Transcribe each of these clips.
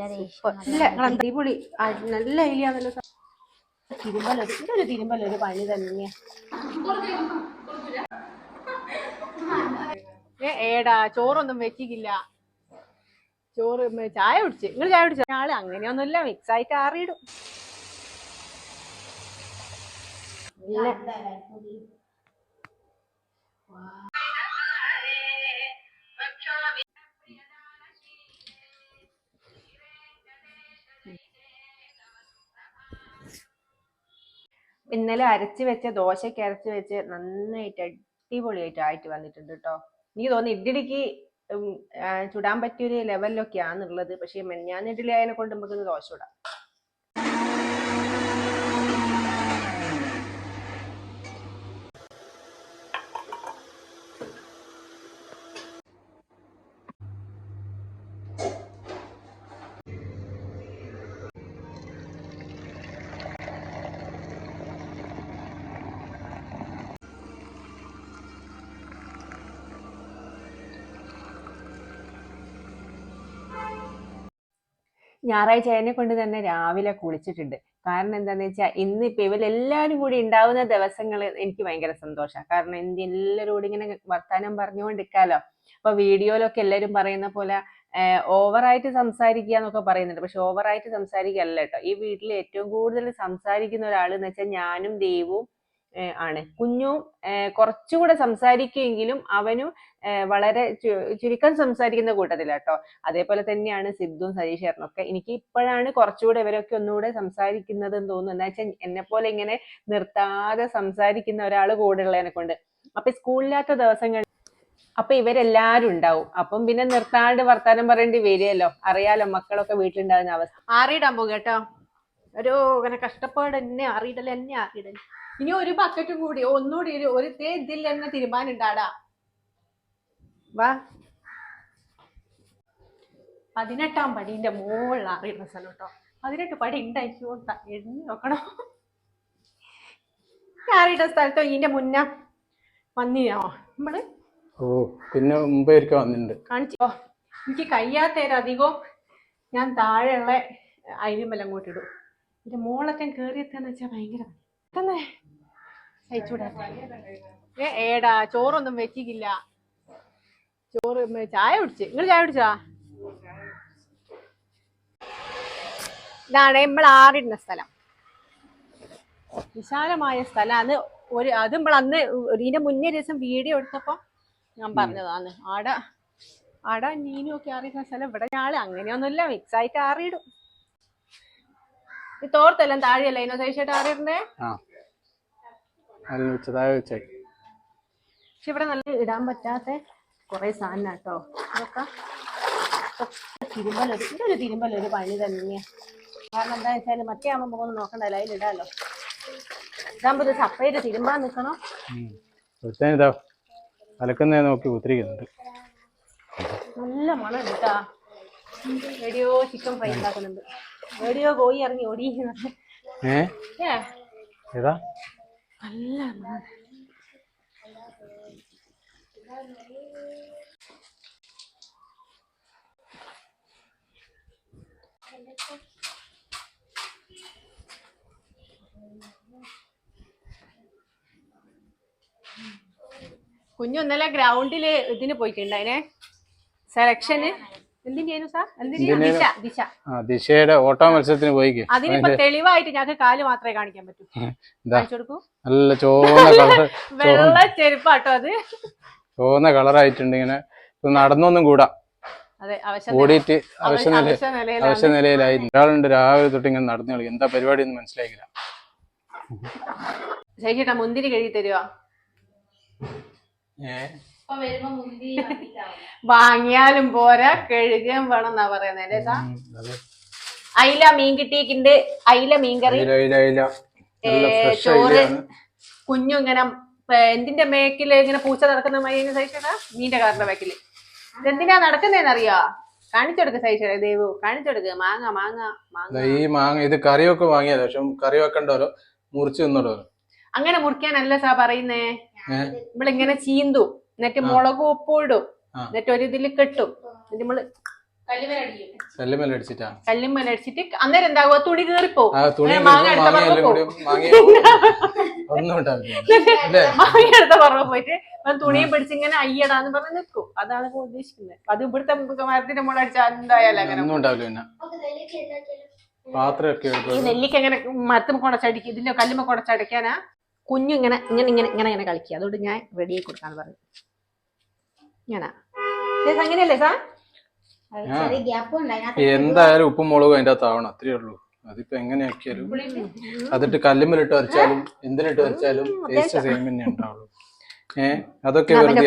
നിങ്ങൾ അടിപൊളി. നല്ല ഐലിയാണല്ലോ തിരുമ്പലൊരു ഇതൊരു തിരുമ്പലൊരു പണി തന്നെയാ. ഏടാ ചോറൊന്നും വെച്ചിക്കില്ല. ചോറ് ചായ കുടിച്ച്. നിങ്ങൾ ചായ കുടിച്ച? ആൾ അങ്ങനെയൊന്നുമില്ല മിക്സ് ആയിട്ട് ആറിയിടും. ഇല്ല ഇന്നലെ അരച്ച് വെച്ച ദോശയ്ക്ക് അരച്ച് വെച്ച് നന്നായിട്ട് അടിപൊളിയായിട്ട് ആയിട്ട് വന്നിട്ടുണ്ട് കേട്ടോ എനിക്ക് തോന്നുന്നു ഇഡ്ഡലിക്ക് ചുടാൻ പറ്റിയൊരു ലെവലിലൊക്കെയാണുള്ളത് പക്ഷേ ഞാൻ ഇഡ്ഡലി ആയതിനെ കൊണ്ട് ദോശ ചുടാം. ഞായറാഴ്ച അതിനെ കൊണ്ട് തന്നെ രാവിലെ കുളിച്ചിട്ടുണ്ട്. കാരണം എന്താന്ന് വെച്ചാൽ ഇന്ന് ഇപ്പൊ ഇവരെല്ലാരും കൂടി ഉണ്ടാവുന്ന ദിവസങ്ങൾ എനിക്ക് ഭയങ്കര സന്തോഷമാണ് കാരണം എന്ത് എല്ലാവരോടും ഇങ്ങനെ വർത്താനം പറഞ്ഞുകൊണ്ടിരിക്കാലോ. അപ്പൊ വീഡിയോയിലൊക്കെ എല്ലാവരും പറയുന്ന പോലെ ഓവറായിട്ട് സംസാരിക്കുക എന്നൊക്കെ പറയുന്നുണ്ട്. പക്ഷെ ഓവറായിട്ട് സംസാരിക്കല്ല കേട്ടോ. ഈ വീട്ടിൽ ഏറ്റവും കൂടുതൽ സംസാരിക്കുന്ന ഒരാൾ എന്ന് വെച്ചാൽ ഞാനും ദേവും ഏഹ് ആണ്. കുഞ്ഞു കുറച്ചുകൂടെ സംസാരിക്കുമെങ്കിലും അവനും വളരെ ചുരുക്കം സംസാരിക്കുന്ന കൂട്ടത്തിലാട്ടോ. അതേപോലെ തന്നെയാണ് സിദ്ധുവും സതീഷ് ഒക്കെ. എനിക്ക് ഇപ്പോഴാണ് കുറച്ചുകൂടെ ഇവരൊക്കെ ഒന്നുകൂടെ സംസാരിക്കുന്നത് എന്ന് തോന്നുന്നു എന്താ വെച്ചാൽ എന്നെ പോലെ ഇങ്ങനെ നിർത്താതെ സംസാരിക്കുന്ന ഒരാൾ കൂടെ ഉള്ളതിനെ കൊണ്ട്. അപ്പൊ സ്കൂളില്ലാത്ത ദിവസങ്ങൾ അപ്പൊ ഇവരെല്ലാരും ഉണ്ടാവും. അപ്പം പിന്നെ നിർത്താണ്ട് വർത്താനം പറയേണ്ടി വരികയല്ലോ അറിയാലോ മക്കളൊക്കെ വീട്ടിലുണ്ടാകുന്ന അവസ്ഥ. ആറിയിടാൻ പോകും കേട്ടോ. ഒരു ഇങ്ങനെ കഷ്ടപ്പാട് എന്നെ അറിയിടൽ എന്നെ അറിയിടൽ ഇനി ഒരു ബക്കറ്റും കൂടി ഒന്നുകൂടി ഒരു തേ ഇതിൽ തന്നെ തീരുമാനമുണ്ടാടാ വാ. പതിനെട്ടാം പടിന്റെ മുകളിൽ അറിയുന്ന സ്ഥലം കേട്ടോ. പതിനെട്ട് പടി ഉണ്ടായിക്കോ എഴുതി നോക്കണം അറിയുന്ന സ്ഥലത്തോ ഇതിന്റെ മുന്നേ വന്നിനോ? നമ്മൾ ഓ പിന്നെ മുമ്പേ വന്നിട്ടുണ്ട്. കാണിച്ചോ. എനിക്ക് അധികം ഞാൻ താഴെയുള്ള അരിമെല്ലാം അങ്ങോട്ട് ഇതിന്റെ മോളൊക്കെ കയറിയെത്താന്ന് വെച്ചാൽ ഭയങ്കര തന്നെ കഴിച്ചൂടാ? ഏ ഏടാ ചോറൊന്നും വെച്ചിക്കില്ല. ചോറ് ചായ കുടിച്ച്. നിങ്ങൾ ചായ കുടിച്ചാ? ഇതാണ് നമ്മൾ ആറിടുന്ന സ്ഥലം. വിശാലമായ സ്ഥലാണ് ഒരു അത് നമ്മൾ അന്ന് ഇതിന്റെ മുന്നേ ദിവസം വീഡിയോ എടുത്തപ്പോ ഞാൻ പറഞ്ഞതാണ്. ആട ആട നീനും ഒക്കെ അറിയുന്ന സ്ഥലം ഇവിടെ ഞാൾ അങ്ങനെയൊന്നുമില്ല മിക്സ് ആയിട്ട് ആറിയിടും ഈ തോർത്തെല്ലാം താഴെയല്ലേ? ഇതിനോ ചേച്ചിയായിട്ട് ആറിയിടണ്ടേ ആ. അതിൽ വെച്ചതായ വെച്ചായി പക്ഷെ ഇവിടെ നല്ല ഇടാൻ പറ്റാത്ത കുറെ സാധനം കേട്ടോ. ഇതൊക്കെ തിരുമ്പലൊരു ഇതൊരു തിരുമ്പലൊരു പണി തന്നെയാ. കാരണം എന്താ വെച്ചാൽ മറ്റേ ആകുമ്പോൾ പോകുന്നു നോക്കണ്ടല്ലോ അതിലിടാലോ ഇതാകുമ്പോൾ ഇത് സപ്പറേറ്റ് തിരുമ്പാൻ നിൽക്കണം? ഇതാ അലക്കുന്നേ നോക്കി കുത്തിരിക്കുന്നുണ്ട്. നല്ല മണം എടുത്താ എവിടെയോ ചിക്കൻ ഫ്രൈ ഉണ്ടാക്കുന്നുണ്ട്. എവിടെയോ പോയി ഇറങ്ങി ഏ? ഏതാ? നല്ല കുഞ്ഞു ഇന്നലെ ഗ്രൗണ്ടിൽ ഇതിന് പോയിട്ടുണ്ടായിനെ സെലക്ഷന് ദിശയുടെ ഓട്ടോ മത്സരത്തിന് പോയിക്ക്. അതിനിപ്പോ തെളിവായിട്ട് ഞങ്ങൾക്ക് കാൽ മാത്രമേ കാണിക്കാൻ പറ്റൂ. നല്ല ചോന്ന കളർ വെള്ള ചെരുപ്പാട്ടോ അത്. ചോന്ന കളറായിട്ടുണ്ട് ഇങ്ങനെ. നടന്നൊന്നും കൂടാ. ഓടിയിട്ട് അവശ്യ അവശ്യ നിലയിലായി ഒരാളുണ്ട് രാവിലെ തൊട്ട് ഇങ്ങനെ നടന്നു കളി എന്താ പരിപാടി ഒന്നും മനസ്സിലായില്ല. ശരിട്ടാ മുന്തിരി കഴുകി തരുവാ? വാങ്ങിയാലും പോരാ കഴുകുകയും വേണം എന്നാ പറയുന്നത് അയില മീൻ കിട്ടിയിട്ടുണ്ട്. അയില മീൻകറി. ചോറ് കുഞ്ഞു ഇങ്ങനെ എന്തിന്റെ മേക്കിൽ ഇങ്ങനെ പൂച്ച നടക്കുന്ന മൈനെ സഹിച്ചടാ മീന്റെ കാറിന്റെ മേക്കിൽ. ഇതെന്തിനാ നടക്കുന്നതെന്ന് അറിയോ? കാണിച്ചു സഹിച്ചേ ദേവു. കാണിച്ചെടുക്ക മാങ്ങ മാങ്ങ മാങ്ങ. ഈ മാങ്ങ ഇത് കറിയൊക്കെ വാങ്ങിയതാ. പക്ഷെ കറി വെക്കണ്ടോലോ മുറിച്ച് തിന്നോ അങ്ങനെ മുറിക്കാനല്ല സാ പറയുന്നേ. നമ്മളിങ്ങനെ ചീന്തു. എന്നിട്ട് മുളകും ഉപ്പും ഇടും. എന്നിട്ട് ഒരു ഇതിൽ കെട്ടും. എന്നിട്ട് നമ്മൾ കല്ലുമ്മൽ അടിച്ചിട്ട്? അന്നേരം എന്താകുക തുണി കീറിപ്പോവും. മാങ്ങ എടുത്ത പറമ്പ് മാങ്ങ എടുത്ത പോയിട്ട് തുണിയും പിടിച്ച് ഇങ്ങനെ അയ്യടാന്ന് പറഞ്ഞ് നിൽക്കും അതാണ് ഉദ്ദേശിക്കുന്നത്. അത് ഇവിടുത്തെ മരത്തിന്റെ മുള അടിച്ചാൽ എന്തായാലും അങ്ങനെ. പാത്രമൊക്കെ നെല്ലിക്ക ഇങ്ങനെ മരത്തും കുടച്ചടിക്കും ഇതിന്റെ കല്ലുമ്മ കുടച്ചടിക്കാനാ കുഞ്ഞു ഇങ്ങനെ ഇങ്ങനെ ഇങ്ങനെ ഇങ്ങനെ ഇങ്ങനെ കളിക്കുക. അതുകൊണ്ട് ഞാൻ റെഡിയായി കൊടുക്കാന്ന് പറഞ്ഞു. അങ്ങനെയല്ലേ സാർ എന്തായാലും ഉപ്പും മുളകും അതിന്റെ അകത്ത് ആവണം അത്രേ ഉള്ളൂ. അതിപ്പോ എങ്ങനെയാക്കിയാലും അതിട്ട് കല്ലുമ്മലിട്ട് വരച്ചാലും എന്തിനിട്ട് വരച്ചാലും ടേസ്റ്റ് സെയിം തന്നെ ഉണ്ടാവുള്ളൂ. ഏ അതൊക്കെ വെറുതെ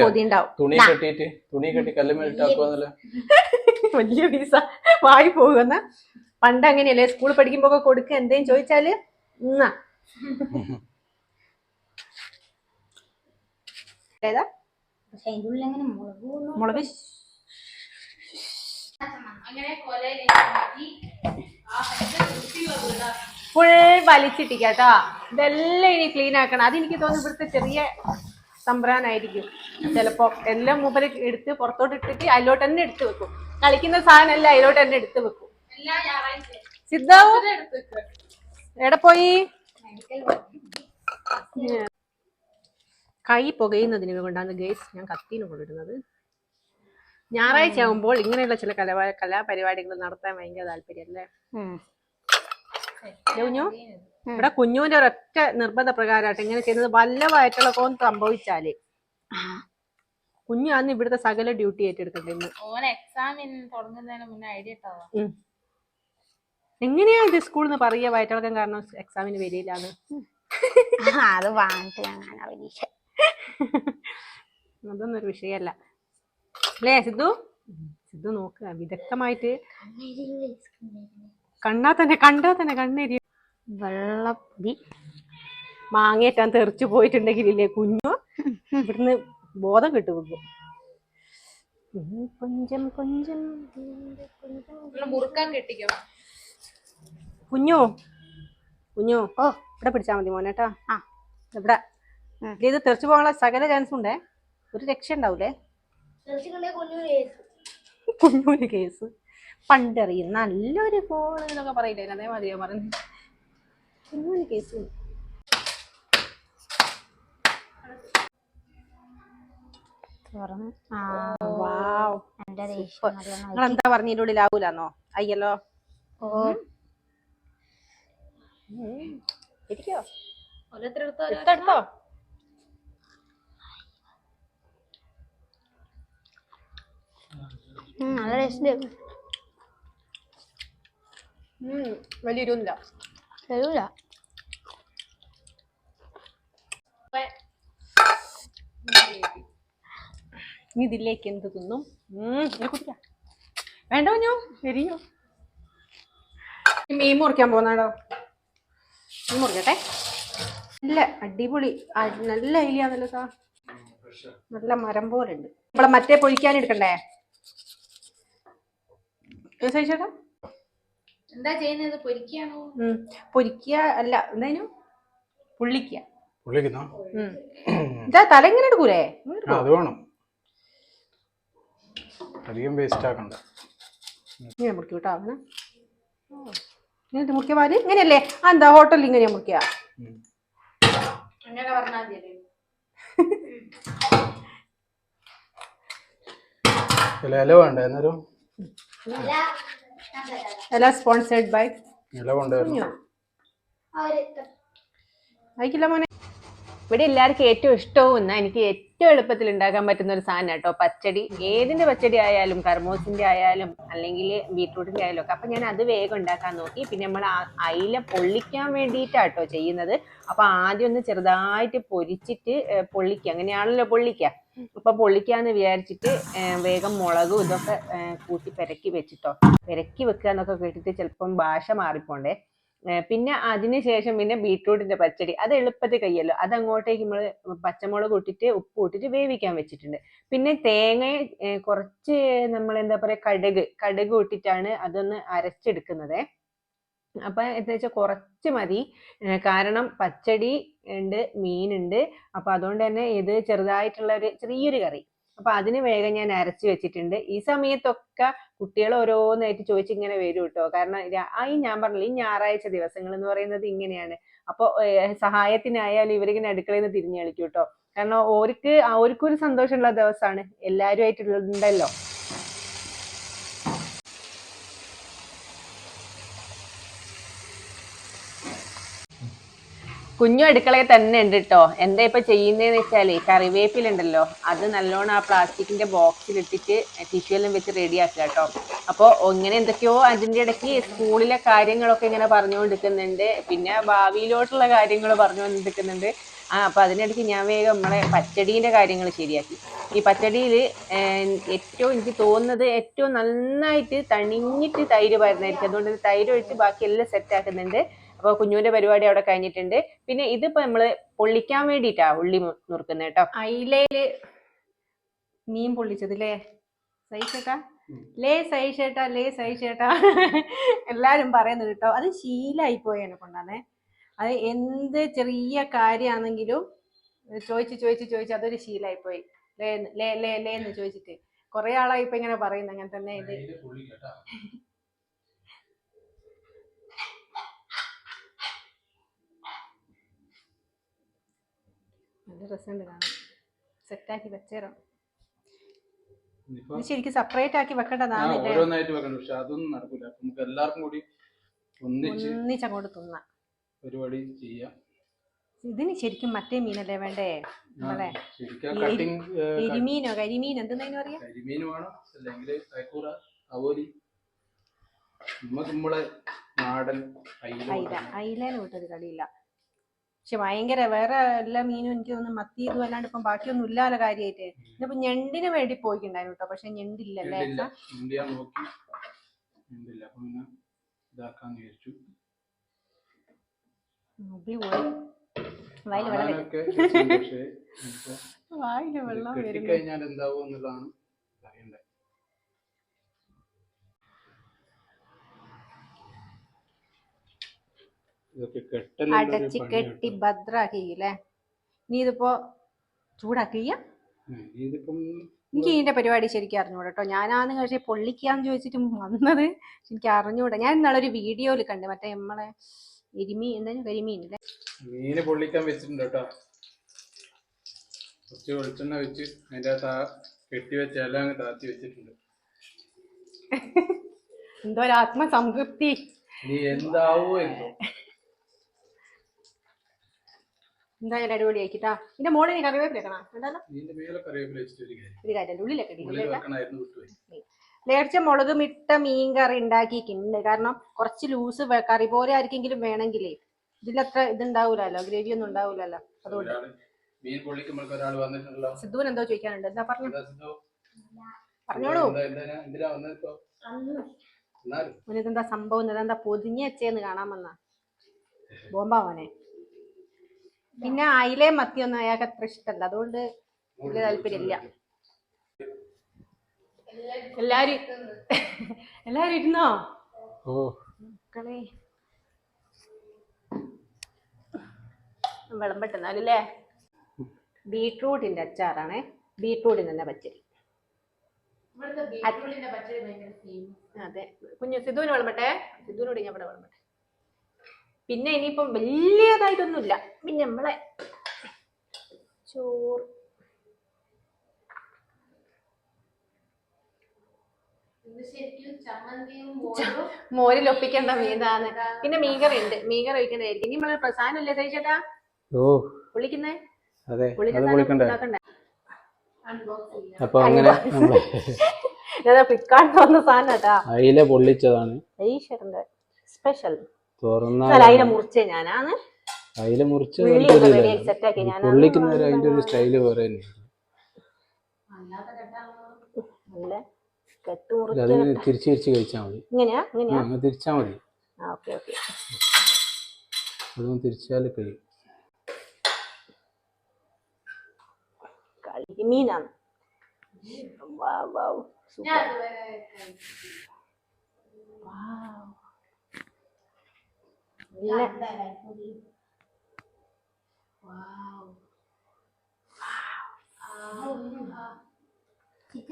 തുണി കെട്ടിട്ട് തുണി കെട്ടി കല്ലുമ്മലിട്ട് ആക്കുവാന്നല്ലേ വലിയ പീസ. വായി പോകുന്ന. പണ്ട് അങ്ങനെയല്ലേ സ്കൂളിൽ പഠിക്കുമ്പോ ഒക്കെ കൊടുക്കുക എന്തേലും ചോദിച്ചാൽ എന്നാ ഏതാ? പക്ഷെ അതിന്റെ ഉള്ളിൽ അങ്ങനെ മുളക് മുളക് ഫുൾ വലിച്ചിട്ടിക്കാട്ടോ. ഇതെല്ലാം ഇനി ക്ലീൻ ആക്കണം. അതെനിക്ക് തോന്നുന്നു ഇവിടുത്തെ ചെറിയ സംഭ്രാനായിരിക്കും. ചിലപ്പോ എല്ലാം മൂപ്പര് എടുത്ത് പുറത്തോട്ട് ഇട്ടിട്ട് അതിലോട്ട് തന്നെ എടുത്ത് വെക്കും. കളിക്കുന്ന സാധനം എല്ലാം അതിലോട്ട് തന്നെ എടുത്ത് വെക്കും. സിദ്ധാവു എവിടെ പോയി? കൈ പുകയുന്നതിന് കൊണ്ടാണ് ഗേസ് ഞാൻ കത്തിന് കൊണ്ടിടുന്നത്. ഞായറാഴ്ച ആകുമ്പോൾ ഇങ്ങനെയുള്ള ചില കലാ കലാപരിപാടികൾ നടത്താൻ ഭയങ്കര താല്പര്യം അല്ലേ കുഞ്ഞു ഇവിടെ കുഞ്ഞുവിന്റെ ഒരൊറ്റ നിർബന്ധ പ്രകാരമായിട്ട് ഇങ്ങനെ ചെയ്യുന്നത് വല്ല കോൺ സംഭവിച്ചാൽ. കുഞ്ഞു അന്ന് ഇവിടുത്തെ സകല ഡ്യൂട്ടി ഏറ്റെടുത്തിട്ടുണ്ട്. എങ്ങനെയാ ഇത് സ്കൂളിൽ നിന്ന് പറയുക വയറ്റിളക്കം കാരണം എക്സാമിന് വരില്ലാന്ന് അത് വാങ്ങിട്ട് ഞാൻ പരീക്ഷ അതൊന്നും ഒരു വിഷയമല്ല. അല്ലേ സിദ്ധു? സിദ്ധു നോക്കുക വിദഗ്ധമായിട്ട് കണ്ണാ തന്നെ കണ്ടാ തന്നെ കണ്ണേരി വെള്ളപ്പൊടി. മാങ്ങേറ്റാൻ തെറിച്ചു പോയിട്ടുണ്ടെങ്കിലില്ലേ കുഞ്ഞു? ഇവിടുന്ന് ബോധം കിട്ടു വെക്കും കൊഞ്ചം കൊഞ്ചം. മുറുക്കാൻ കെട്ടിക്കോ? കുഞ്ഞു? കുഞ്ഞു? ഓ ഇവിടെ പിടിച്ചാ മതി മോനേട്ടാ. ആ. ഇവിടെ. ഇത് തെറിച്ചു പോകാനുള്ള സകല ചാൻസ് ഉണ്ടേ? ഒരു രക്ഷ ഉണ്ടാവൂലേ? കുഞ്ഞൂര് കേസ്. പണ്ടറിയും നല്ലൊരു ഫോൺ എന്നൊക്കെ പറയില്ലേ? അതേമാതിരിയാ പറയുന്നത് കുഞ്ഞൂര് കേസ്. തുറന്ന്. ആ വാവ്. എന്റെ ദേഷ്യം നല്ലോണം നിങ്ങൾ എന്താ പറഞ്ഞ? ഇതിന്റെ അയ്യല്ലോ. ഓ. ഇരിക്കോ? എടുത്തോ നല്ല ടേസ്റ്റ് വലിയൊരുല്ല തരൂല. ഇനി ഇതിലേക്ക് എന്ത് തിന്നും? കുടിക്കാം. വേണ്ട കുഞ്ഞു എരിയോ മീൻ മുറിക്കാൻ പോന്നാടോ മീൻ മുറിക്കട്ടെ. നല്ല അടിപൊളി നല്ല ഐലിയാന്നല്ലോ സാ. നല്ല മരം പോലെ ഉണ്ട് നമ്മളെ മറ്റേ പൊഴിക്കാൻ എടുക്കണ്ടേ ചേട്ടാ? എന്താ ചെയ്യുന്നത് പൊരിക്കാണോ. പൊരിക്കുക അല്ല എന്തായാലും പുള്ളിക്കുക പുള്ളിക്കുന്നോ? ഇതാ തല ഇങ്ങനെ എടുക്കൂലേ? ആ, അത് വേണം. അധികം വേസ്റ്റ് ആക്കണ്ട. ഇങ്ങനെ മുറിക്കും കേട്ടോ അങ്ങനെ ഇങ്ങനെ മുറിക്കുക പാൽ ഇങ്ങനെയല്ലേ? ആ എന്താ ഹോട്ടലിൽ ഇങ്ങനെ മുറിക്കുക ഇല വേണ്ട? എന്നൊരു എല്ലാം സ്പോൺസേഡ് ബൈ അയക്കില്ല മോനെ. ഇവിടെ എല്ലാവർക്കും ഏറ്റവും ഇഷ്ടവും എനിക്ക് ഏറ്റവും എളുപ്പത്തിൽ ഉണ്ടാക്കാൻ പറ്റുന്ന ഒരു സാധനം കേട്ടോ പച്ചടി. ഏതിന്റെ പച്ചടി ആയാലും കർമോസിന്റെ ആയാലും അല്ലെങ്കിൽ ബീട്രൂട്ടിന്റെ ആയാലും ഒക്കെ. അപ്പൊ ഞാൻ അത് വേഗം ഉണ്ടാക്കാൻ നോക്കി. പിന്നെ നമ്മൾ അയില പൊള്ളിക്കാൻ വേണ്ടിയിട്ടാട്ടോ ചെയ്യുന്നത്. അപ്പൊ ആദ്യം ഒന്ന് ചെറുതായിട്ട് പൊരിച്ചിട്ട് പൊള്ളിക്കുക. അങ്ങനെയാണല്ലോ പൊള്ളിക്കുക. അപ്പൊ പൊള്ളിക്കാന്ന് വിചാരിച്ചിട്ട് വേഗം മുളകും ഇതൊക്കെ കൂട്ടി പെരക്കി വെച്ചിട്ടോ. പെരക്കി വെക്കുക എന്നൊക്കെ കേട്ടിട്ട് ചിലപ്പം ഭാഷ മാറിപ്പോണ്ടേ. പിന്നെ അതിന് ശേഷം പിന്നെ ബീട്രൂട്ടിന്റെ പച്ചടി. അത് എളുപ്പത്തിൽ കഴിയല്ലോ അത് അങ്ങോട്ടേക്ക് നമ്മൾ പച്ചമുളക് ഇട്ടിട്ട് ഉപ്പ് ഇട്ടിട്ട് വേവിക്കാൻ വെച്ചിട്ടുണ്ട്. പിന്നെ തേങ്ങ കുറച്ച് നമ്മൾ എന്താ പറയാ കടുക്. കടുക് ഇട്ടിട്ടാണ് അതൊന്ന് അരച്ചെടുക്കുന്നത്. അപ്പൊ എന്താ വെച്ചാൽ കുറച്ച് മതി. കാരണം പച്ചടി ഉണ്ട് മീനുണ്ട്. അപ്പൊ അതുകൊണ്ട് തന്നെ ഇത് ചെറുതായിട്ടുള്ള ഒരു ചെറിയൊരു കറി. അപ്പൊ അതിന് വേഗം ഞാൻ അരച്ചു വെച്ചിട്ടുണ്ട്. ഈ സമയത്തൊക്കെ കുട്ടികൾ ഓരോന്നായിട്ട് ചോദിച്ചിങ്ങനെ വരും കേട്ടോ കാരണം ഈ ഞാൻ പറഞ്ഞില്ല ഈ ഞായറാഴ്ച ദിവസങ്ങൾ എന്ന് പറയുന്നത് ഇങ്ങനെയാണ്. അപ്പോൾ സഹായത്തിനായാലും ഇവരിങ്ങനെ അടുക്കളയിൽ നിന്ന് തിരിഞ്ഞു കളിക്കും കേട്ടോ കാരണം ഓർക്ക് അവർക്കൊരു സന്തോഷമുള്ള ദിവസമാണ് എല്ലാവരും കുഞ്ഞു അടുക്കളയിൽ തന്നെ ഉണ്ട് കേട്ടോ എന്താ ഇപ്പൊ ചെയ്യുന്നതെന്ന് വെച്ചാൽ കറിവേപ്പിലുണ്ടല്ലോ. അത് നല്ലോണം ആ പ്ലാസ്റ്റിക്കിന്റെ ബോക്സിൽ ഇട്ടിട്ട് ടിഷ്യൂ എല്ലാം വെച്ച് റെഡി ആക്കുക കേട്ടോ അപ്പോൾ ഇങ്ങനെ എന്തൊക്കെയോ അതിന്റെ ഇടയ്ക്ക് സ്കൂളിലെ കാര്യങ്ങളൊക്കെ ഇങ്ങനെ പറഞ്ഞുകൊണ്ടിരിക്കുന്നുണ്ട്. പിന്നെ ഭാവിയിലോട്ടുള്ള കാര്യങ്ങൾ പറഞ്ഞുകൊണ്ടിരിക്കുന്നുണ്ട്. ആ അപ്പൊ അതിനിടയ്ക്ക് ഞാൻ വേഗം നമ്മളെ പച്ചടീന്റെ കാര്യങ്ങൾ ശരിയാക്കി. ഈ പച്ചടിയിൽ ഏറ്റവും എനിക്ക് തോന്നുന്നത് ഏറ്റവും നന്നായിട്ട് തണിഞ്ഞിട്ട് തൈര് വരുന്നതായിരിക്കും. അതുകൊണ്ട് തൈര് ഒഴിച്ച് ബാക്കി എല്ലാം സെറ്റ് ആക്കുന്നുണ്ട്. അപ്പോൾ കുഞ്ഞുവിന്റെ പരിപാടി അവിടെ കഴിഞ്ഞിട്ടുണ്ട്. പിന്നെ ഇതിപ്പോ നമ്മൾ പൊള്ളിക്കാൻ വേണ്ടിയിട്ടാ ഉള്ളി നുറുക്കുന്നത് കേട്ടോ. അയിലയിൽ മീൻ പൊള്ളിച്ചത് ലേ സൈച്ചേട്ടാ ലേ സഹിച്ചേട്ടാ ലേ സഹിച്ചേട്ടാ എല്ലാരും പറയുന്നത് കേട്ടോ. അത് ശീലായി പോയതിനെ കൊണ്ടാണേ അത് എന്ത് ചെറിയ കാര്യമാണെങ്കിലും ചോദിച്ച് ചോദിച്ച് ചോദിച്ച് അതൊരു ശീലായി പോയി. ലേ ലേ ലേ ലേ എന്ന് ചോദിച്ചിട്ട്. കുറെ ആളായി ഇപ്പൊ ഇങ്ങനെ പറയുന്നു അങ്ങനെ തന്നെ ഇത്. നല്ല രസമുണ്ട് കാണാൻ. സെറ്റാക്കി വെച്ചേരാം ശരിക്കും സെപ്പറേറ്റ് ആക്കി വെക്കേണ്ടതാണ്? ഓരോന്നായിട്ട് വെക്കണം പക്ഷെ അതൊന്നും നടക്കൂല. അപ്പൊ നമുക്ക് എല്ലാവർക്കും കൂടി ഒന്നിച്ച് ഒന്നിച്ചങ്ങോട്ട് തിന്നാം. പരിപാടി ചെയ്യാം. ഇതിന് ശരിക്കും മറ്റേ മീനല്ലേ വേണ്ടേ? നമ്മളെ എരിമീനോ? കരിമീൻ എന്തെന്നു പറയാ? കരിമീൻ വേണം? അല്ലെങ്കിൽ തൈക്കൂറ അവോലി നമ്മളെ നാടൻ അയില അയില. അയിലേനെ വിട്ടൊരു കളിയില്ല പക്ഷെ ഭയങ്കര വേറെ എല്ലാ മീനും എനിക്ക് തോന്നുന്നു മത്തി ഇതും അല്ലാണ്ട് ഇപ്പം ബാക്കിയൊന്നും ഇല്ലാതെ കാര്യമായിട്ട്. ഇന്നിപ്പോ ഞണ്ടിന് വേണ്ടി പോയിക്കുണ്ടായിരുന്നു കേട്ടോ പക്ഷെ ഞണ്ടില്ലല്ലേ? വായിൽ വെള്ളം വരും. കാണാനൊക്കെ രസമുണ്ട്. പക്ഷേ ഇനിയിപ്പോ വായിൽ ഇത് വെള്ളം വരുന്നു കെട്ടിക്കഴിഞ്ഞാൽ എന്താവും എന്നുള്ളതാണ് അറിയണ്ടേ ഇതൊക്കെ കെട്ടലുള്ള അടച്ച് കെട്ടി ഭദ്രാക്കിയില്ലേ നീ ഇതിപ്പോ ചൂടാക്കിയ എനിക്ക് ഇതിന്റെ പരിപാടി ശരിക്കും അറിഞ്ഞൂടാ കേട്ടോ ഞാനാന്ന് കഴിച്ച് പൊള്ളിക്കാന്ന് ചോദിച്ചിട്ട് വന്നത് എനിക്ക് അറിഞ്ഞൂടാ. ഞാൻ ഇന്നാളെ ഒരു വീഡിയോയിൽ കണ്ട്. മറ്റേ നമ്മളെ എരിമീൻ എന്തായാലും കരിമീൻ മീന് പൊള്ളിക്കാൻ വെച്ചിട്ടുണ്ട് കേട്ടോ കുറച്ച് വെളിച്ചെണ്ണ വെച്ച് അതിന്റെ അകത്ത് ആ കെട്ടി വെച്ച് എല്ലാം അങ്ങ് താത്തി വെച്ചിട്ടുണ്ട്. എന്തോ ഒരു ആത്മസംതൃപ്തി. നീ എന്താവോ എന്തോ. എന്തായാലും അടിപൊളി ആക്കിട്ടാ ഇതിന്റെ മോളിനെ നീ കറിവേപ്പില ഒരു കാര്യം. ഉള്ളിലൊക്കെ നേർച്ച മുളകും ഇട്ട മീൻ കറി ഉണ്ടാക്കിയിട്ടുണ്ട്. കാരണം കുറച്ച് ലൂസ് കറി പോലെ ആർക്കെങ്കിലും വേണമെങ്കിലേ ഇതിലത്ര ഇതുണ്ടാവൂലല്ലോ ഗ്രേവി ഒന്നും ഉണ്ടാവൂലല്ലോ. അതുകൊണ്ട്. സിദ്ധുവിന് എന്തോ ചോദിക്കാനുണ്ട്. എന്താ പറഞ്ഞു? പറഞ്ഞോളൂ. ഇതെന്താ സംഭവം? ഇതെന്താ പൊതിഞ്ഞ വെച്ചേന്ന് കാണാൻ വന്ന? ബോംബാവനെ പിന്നെ അയിലേ മത്തിയൊന്നും അയാൾക്ക് അത്ര ഇഷ്ടമല്ല അതുകൊണ്ട് വലിയ താല്പര്യമില്ല. എല്ലാരും എല്ലാരും ഇരുന്നോ? ഓ. മക്കളെ. വിളമ്പട്ടെന്നാലല്ലേ? ബീട്രൂട്ടിന്റെ അച്ചാറാണ്. ബീട്രൂട്ടിന് തന്നെ പച്ചരി. അതെ. കുഞ്ഞു സിദ്ധുവിന് വിളമ്പട്ടെ? സിദ്ധുവിനോട് ഞാൻ ഇവിടെ വിളമ്പട്ടെ. പിന്നെ ഇനിയിപ്പം വലിയതായിട്ടൊന്നുമില്ല. പിന്നെ നമ്മളെ ചോറ്. മോരിൽ ഒപ്പിക്കേണ്ട മീനാണ്. പിന്നെ മീൻകറി ഉണ്ട് മീൻകറി ഒഴിക്കേണ്ടതായിരിക്കും. ഇനി നമ്മളെ പ്രസാദമല്ലേ പൊളിക്കണ്ടേ ഉണ്ടാക്കണ്ടേ? അപ്പൊ അങ്ങനെ ഫ്ലിപ്കാർട്ട് വന്ന സാധനം കേട്ടാ. അയില പൊള്ളിച്ചതാണ്. സ്പെഷ്യൽ അതിനെ മുറിച്ചേ ഞാനാണ്. അയില മുറിച്ച് പൊള്ളിക്കുന്നവർ അതിന്റെ ഒരു സ്റ്റൈൽ വേറെ അതിന് തിരിച്ച് തിരിച്ച് കഴിച്ചാൽ മതി. ഇങ്ങനെയാ? ആ ഇങ്ങനെയാ അങ്ങ് തിരിച്ചാൽ മതി അതൊന്ന് കഴിയും. കളി മീനാണ്. വാ വാ ഞാൻ അതുവരെ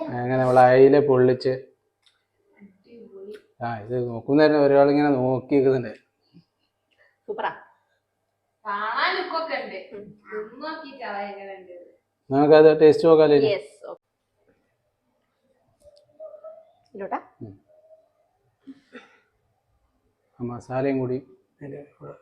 അങ്ങനെ നമ്മൾ അയില പൊള്ളിച്ച്. ആ ഇത് നോക്കുന്നേരം ഒരാളിങ്ങനെ നോക്കി നിൽക്കുന്നുണ്ട് സൂപ്പറാ. കാണാൻ ലുക്കൊക്കെ ഉണ്ട്. നോക്കിട്ടാ ഉണ്ട്. നമുക്കത് ടേസ്റ്റ് നോക്കാം മസാലയും കൂടി. അതിന്റെ കൂടെ.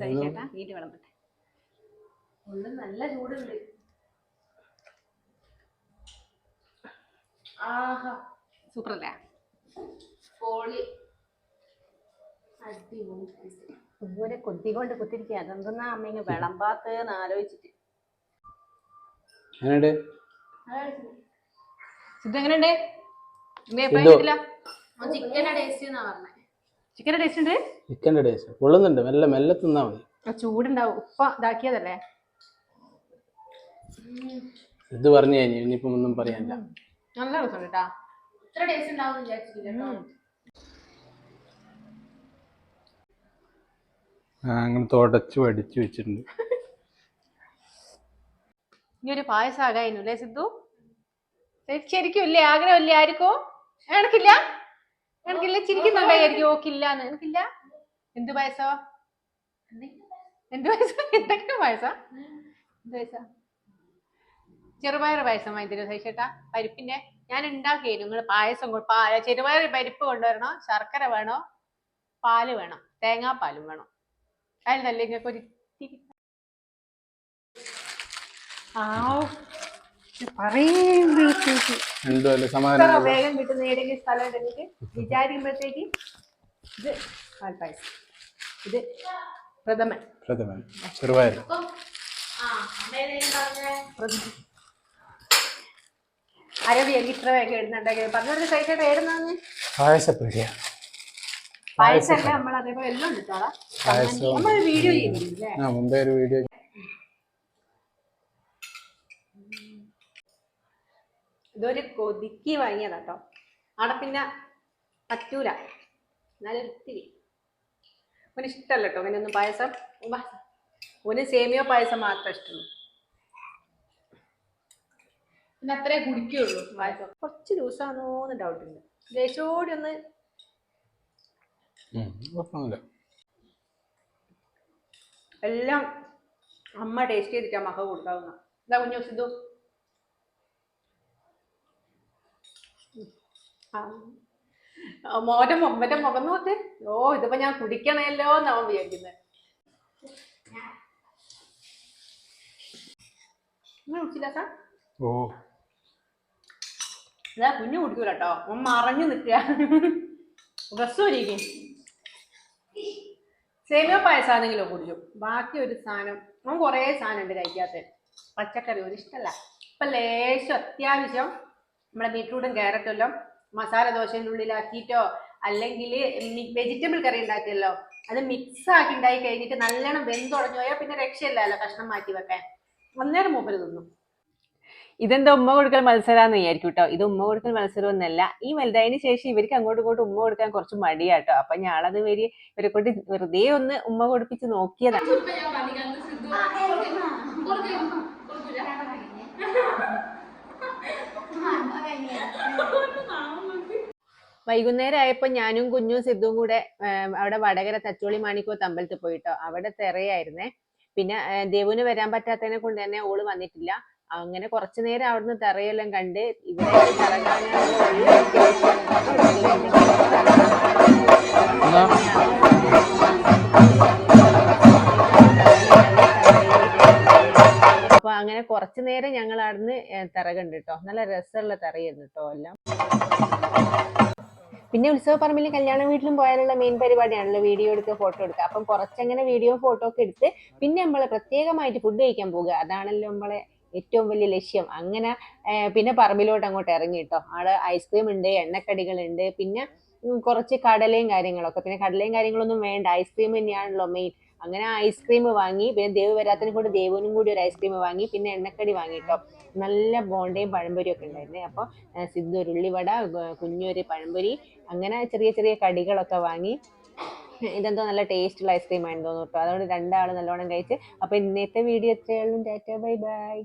കഴിച്ചേട്ടാ വീട്ടിൽ വിളമ്പട്ടെ. ഉള്ളിൽ നല്ല ചൂടുണ്ട്. സൂപ്പർ അല്ലേ പോളി. അടിപൊളി ഇതുപോലെ കൊത്തി കൊണ്ട് കുത്തിരിക്കുക. അതെന്തെന്നാ അമ്മ ഇങ്ങനെ വിളമ്പാത്ത ആലോചിച്ചിട്ട് സിദ്ധു എങ്ങനെയുണ്ട്? ടേസ്റ്റ് ഉണ്ട്? ടേസ്റ്റ് മെല്ലെ മെല്ലെ തിന്നാ മതി. ആ ചൂടുണ്ടാവും. ഉപ്പ ഇതാക്കിയതല്ലേ? ഇത് പറഞ്ഞു കഴിഞ്ഞു. ഇനിയിപ്പം ഒന്നും പറയാനില്ല. നല്ല രസം കേട്ടാ ഇത്ര ടേസ്റ്റ് ഉണ്ടാവും വിചാരിച്ചില്ല കേട്ടോ അങ്ങനെ തുടച്ച് വടിച്ച് വെച്ചിട്ടുണ്ട്. ഇനി ഒരു പായസം ആകായിരുന്നു അല്ലേ സിദ്ധു? ശരി- ശരിക്കും ഇല്ലേ? ആഗ്രഹമില്ലേ ആർക്കോ? എനക്കില്ല? എനക്കില്ല ചിരിക്കുന്നുണ്ടായിരിക്കും ഓക്കില്ല എനിക്കില്ല? എന്ത് പായസോ? എന്ത് പായസം? എന്തൊക്കെ പായസം? എന്ത് പായസം? ചെറുപയർ പായസം വാങ്ങി തരുമോ? സഹിച്ചേട്ടാ പരിപ്പിന്റെ ഞാൻ ഉണ്ടാക്കിയത് നിങ്ങൾ പായസം കൊ- പാ ചെറുപയർ പരിപ്പ് കൊണ്ടുവരണോ? ശർക്കര വേണോ? പാൽ വേണം? തേങ്ങാപ്പാലും വേണം? അതിൽ നല്ല നിങ്ങൾക്ക് ഒരു വേഗം കിട്ടുന്ന ഏതെങ്കിലും സ്ഥലം ഉണ്ടെങ്കിൽ വിചാരിക്കുമ്പോഴത്തേക്ക് ഇത് പാൽപ്പായസം ഇത് പ്രഥമൻ. പ്രഥമൻ. ചെറുപയർ. പ്രഥമൻ. അരവിയല്ല കൊതുക്കി ഇടുന്നുണ്ടെങ്കിൽ പറഞ്ഞൊരു പായസപ്രിയ പായസമല്ല നമ്മൾ അതേപോലെ എല്ലാം എടുത്തോളാം നമ്മൾ വീഡിയോ മുമ്പേ ഒരു വീഡിയോ ഇതൊരു കൊതിക്കി വാങ്ങിയതാട്ടോ അവിടെ പിന്നെ പറ്റൂല. എന്നാലും ഇത്തിരി ഓന് ഇഷ്ടമല്ല കേട്ടോ അങ്ങനെയൊന്നും പായസം. ഒന്ന് സേമിയോ പായസം മാത്രമേ ഇഷ്ടമുള്ളൂ. പിന്നെ അത്രേ കുടിക്കുള്ളൂ പായസം. കുറച്ച് ദിവസമാണോന്ന് ഡൗട്ട് ഉണ്ട്. ദേശോടി ഒന്ന് കുഴപ്പമൊന്നുമില്ല. എല്ലാം അമ്മ ടേസ്റ്റ് ചെയ്തിട്ടാ മക്ക കൊടുക്കാവുന്ന. ഇതാ കുഞ്ഞു സിദ്ധു മോന്റെ മൊ- മറ്റേ മുഖം നോക്ക്. ഓ ഇതിപ്പോ ഞാൻ കുടിക്കണല്ലോ എന്നാ വിചാരിക്കുന്നത് കുടിച്ചില്ല സാർ? ഓ. ഇതാ കുഞ്ഞു കുടിക്കൂല കേട്ടോ അവൻ മറഞ്ഞു നിൽക്കുക. ഡ്രസ്സൂരിക്കും സേമിയ പായസാണെങ്കിലോ കുടിച്ചു ബാക്കി ഒരു സാധനം. അവൻ കുറേ സാധനം ഉണ്ട് കഴിക്കാത്ത. പച്ചക്കറി ഒരു ഇഷ്ടമല്ല ഇപ്പൊ ലേശം അത്യാവശ്യം നമ്മുടെ ബീട്രൂട്ടും ക്യാരറ്റും മസാല ദോശയുടെ ഉള്ളിലാക്കിയിട്ടോ അല്ലെങ്കിൽ വെജിറ്റബിൾ കറി ഉണ്ടാക്കിയല്ലോ അത് മിക്സ് ആക്കി ഉണ്ടാക്കി കഴിഞ്ഞിട്ട് നല്ലോണം വെന്തുടഞ്ഞു പോയാൽ പിന്നെ രക്ഷയില്ലല്ലോ കഷ്ണം മാറ്റി വെക്കാൻ. അന്നേരം മൂപ്പര് തിന്നും. ഇതെന്താ ഉമ്മ കൊടുക്കൽ മത്സരാന്ന് വിചാരിക്കും കേട്ടോ ഇത് ഉമ്മ കൊടുക്കൽ മത്സരം ഒന്നല്ല ഈ വലുതായതിനു ശേഷം ഇവർക്ക് അങ്ങോട്ടും ഇങ്ങോട്ടും ഉമ്മ കൊടുക്കാൻ കുറച്ച് മടിയാട്ടോ അപ്പൊ ഞാളത് വരി ഇവരെ കൊണ്ട് വെറുതെ ഒന്ന് ഉമ്മ കൊടുപ്പിച്ച് നോക്കിയതാണ് വൈകുന്നേരം ആയപ്പോ ഞാനും കുഞ്ഞും സിദ്ധും കൂടെ അവിടെ വടകര തച്ചോളി മാണിക്കോത്ത് അമ്പലത്തിൽ പോയിട്ടോ അവിടെ തെറയായിരുന്നേ പിന്നെ ദേവുന് വരാൻ പറ്റാത്തതിനെ കൊണ്ട് തന്നെ ഓൾ വന്നിട്ടില്ല. അങ്ങനെ കുറച്ചു നേരം അവിടുന്ന് തെറയെല്ലാം കണ്ട് ഇവിടെ അപ്പൊ അങ്ങനെ കുറച്ചു നേരം ഞങ്ങൾ അവിടുന്ന് തെറ കണ്ടു കേട്ടോ നല്ല രസമുള്ള തറയായിരുന്നു കേട്ടോ എല്ലാം. പിന്നെ ഉത്സവ പറമ്പിലും കല്യാണ വീട്ടിലും പോയാലുള്ള മെയിൻ പരിപാടിയാണല്ലോ വീഡിയോ എടുക്കുക ഫോട്ടോ എടുക്കുക. അപ്പം കുറച്ചങ്ങനെ വീഡിയോ ഫോട്ടോ ഒക്കെ എടുത്ത് പിന്നെ നമ്മൾ പ്രത്യേകമായിട്ട് ഫുഡ് കഴിക്കാൻ പോകുക അതാണല്ലോ നമ്മളെ ഏറ്റവും വലിയ ലക്ഷ്യം. അങ്ങനെ പിന്നെ പറമ്പിലോട്ട് അങ്ങോട്ട് ഇറങ്ങി കേട്ടോ ആടെ ഐസ്ക്രീം ഉണ്ട് എണ്ണക്കടികൾ ഉണ്ട് പിന്നെ കുറച്ച് കടലയും കാര്യങ്ങളൊക്കെ. പിന്നെ കടലയും കാര്യങ്ങളൊന്നും വേണ്ട. ഐസ്ക്രീം തന്നെയാണല്ലോ മെയിൻ അങ്ങനെ ഐസ്ക്രീം വാങ്ങി പിന്നെ ദേവ് വരാത്തതിന് കൂടെ ദേവനും കൂടി ഒരു ഐസ്ക്രീം വാങ്ങി പിന്നെ എണ്ണക്കടി വാങ്ങിട്ടോ നല്ല ബോണ്ടയും പഴംപൊരിയും ഒക്കെ ഉണ്ടായിരുന്നേ. അപ്പോൾ സിദ്ധു ഉരുള്ളിവട കുഞ്ഞൊരു പഴംപൊരി അങ്ങനെ ചെറിയ ചെറിയ കടികളൊക്കെ വാങ്ങി. ഇതെന്തോ നല്ല ടേസ്റ്റുള്ള ഐസ്ക്രീം ആണെന്ന് തോന്നുന്നു അതുകൊണ്ട് രണ്ടാൾ നല്ലോണം കഴിച്ച്. അപ്പൊ ഇന്നത്തെ വീഡിയോ എത്രയുള്ളൂ ടാറ്റ ബൈ ബൈ.